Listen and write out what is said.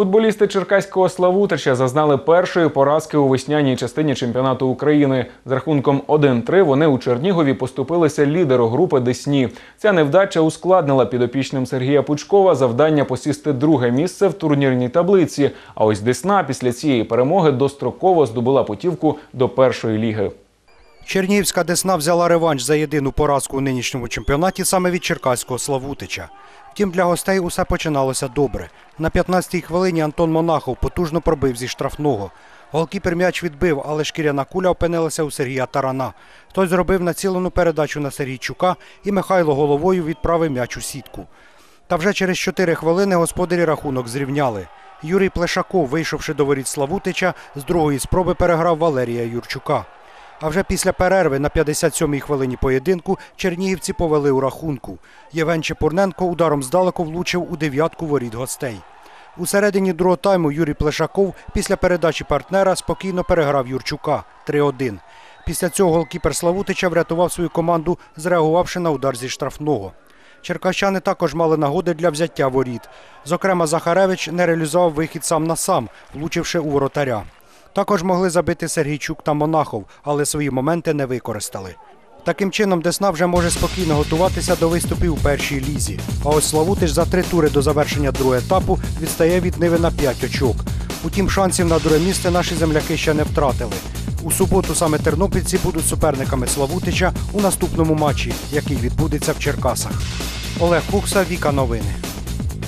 Футболісти Черкаського Славутича зазнали першої поразки у весняній частині чемпіонату України. З рахунком 1-3 вони у Чернігові поступилися лідеру групи Десні. Ця невдача ускладнила підопічним Сергія Пучкова завдання посісти друге місце в турнірній таблиці. А ось Десна після цієї перемоги достроково здобула путівку до першої ліги. Чернігівська Десна взяла реванш за єдину поразку у нинішньому чемпіонаті саме від черкаського Славутича. Втім, для гостей усе починалося добре. На 15-й хвилині Антон Монахов потужно пробив зі штрафного. Голкіпер м'яч відбив, але шкіряна куля опинилася у Сергія Тарана. Той зробив націлену передачу на Сергійчука і Михайло головою відправив м'яч у сітку. Та вже через 4 хвилини господарі рахунок зрівняли. Юрій Плешаков, вийшовши до воріт Славутича, з другої спроби переграв Валерія Юрчука. А вже після перерви на 57-й хвилині поєдинку чернігівці повели у рахунку. Євген Чепурненко ударом здалеку влучив у дев'ятку воріт гостей. У середині другого тайму Юрій Плешаков після передачі партнера спокійно переграв Юрчука 3-1. Після цього голкіпер Славутича врятував свою команду, зреагувавши на удар зі штрафного. Черкащани також мали нагоди для взяття воріт. Зокрема, Захаревич не реалізував вихід сам на сам, влучивши у воротаря. Також могли забити Сергійчук та Монахов, але свої моменти не використали. Таким чином, Десна вже може спокійно готуватися до виступів у першій лізі. А ось Славутич за три тури до завершення другого етапу відстає від Ниви на 5 очок. Утім, шансів на друге місце наші земляки ще не втратили. У суботу саме тернопільці будуть суперниками Славутича у наступному матчі, який відбудеться в Черкасах. Олег Кукса, Віка Новини.